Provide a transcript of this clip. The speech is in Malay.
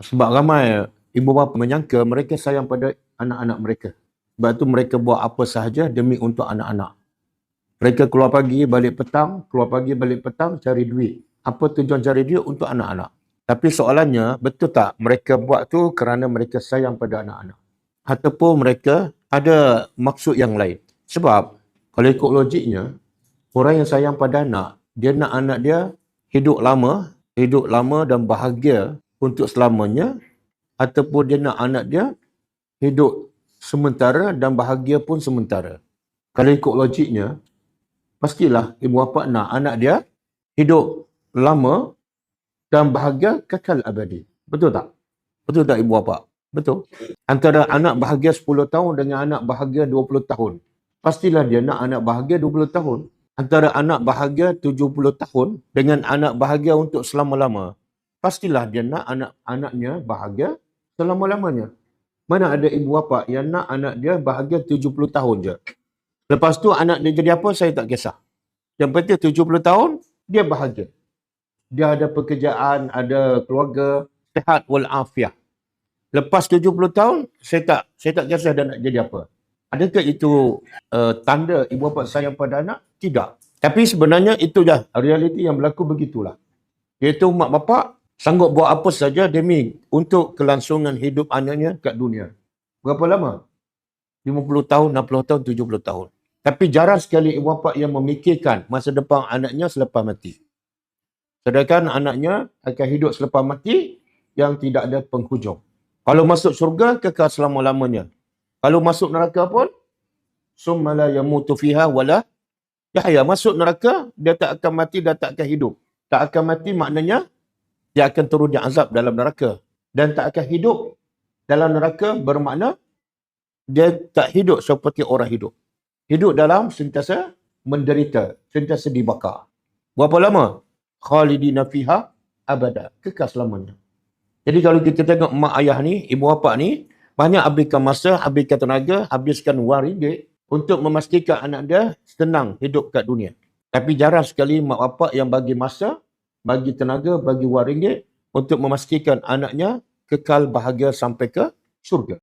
Sebab ramai ibu bapa menyangka mereka sayang pada anak-anak mereka. Sebab tu mereka buat apa sahaja demi untuk anak-anak. Mereka keluar pagi, balik petang, keluar pagi, balik petang, cari duit. Apa tujuan cari duit? Untuk anak-anak. Tapi soalannya, betul tak mereka buat tu kerana mereka sayang pada anak-anak? Ataupun mereka ada maksud yang lain? Sebab, kalau ikut logiknya, orang yang sayang pada anak, dia nak anak dia hidup lama, hidup lama dan bahagia untuk selamanya, ataupun dia nak anak dia hidup sementara dan bahagia pun sementara. Kalau ikut logiknya, pastilah ibu bapa nak anak dia hidup lama dan bahagia kekal abadi. Betul tak? Betul tak ibu bapa? Betul. Antara anak bahagia 10 tahun dengan anak bahagia 20 tahun. Pastilah dia nak anak bahagia 20 tahun. Antara anak bahagia 70 tahun dengan anak bahagia untuk selama-lama. Pastilah dia nak anak-anaknya bahagia selama-lamanya. Mana ada ibu bapa yang nak anak dia bahagia 70 tahun je. Lepas tu anak dia jadi apa saya tak kisah. Yang penting 70 tahun dia bahagia. Dia ada pekerjaan, ada keluarga, sehat walafiat. Lepas 70 tahun saya tak saya tak kisah dia nak jadi apa. Adakah itu uh, tanda ibu bapa sayang pada anak? Tidak. Tapi sebenarnya itu dah realiti yang berlaku begitulah. Iaitu mak bapak sanggup buat apa saja demi untuk kelangsungan hidup anaknya kat dunia. Berapa lama? 50 tahun, 60 tahun, 70 tahun. Tapi jarang sekali ibu bapa yang memikirkan masa depan anaknya selepas mati. Sedangkan anaknya akan hidup selepas mati yang tidak ada penghujung. Kalau masuk syurga, kekal selama-lamanya. Kalau masuk neraka pun, summa la yamutu fiha wala yahya. Masuk neraka, dia tak akan mati dan tak akan hidup. Tak akan mati maknanya, dia akan terus diazab dalam neraka. Dan tak akan hidup dalam neraka bermakna, dia tak hidup seperti orang hidup. Hidup dalam sentiasa menderita, sentiasa dibakar. Berapa lama? Khalidina fiha abada. Kekal selamanya. Jadi kalau kita tengok mak ayah ni, ibu bapa ni, banyak habiskan masa, habiskan tenaga, habiskan wang ringgit untuk memastikan anak dia senang hidup kat dunia. Tapi jarang sekali mak bapa yang bagi masa, bagi tenaga, bagi wang ringgit untuk memastikan anaknya kekal bahagia sampai ke syurga.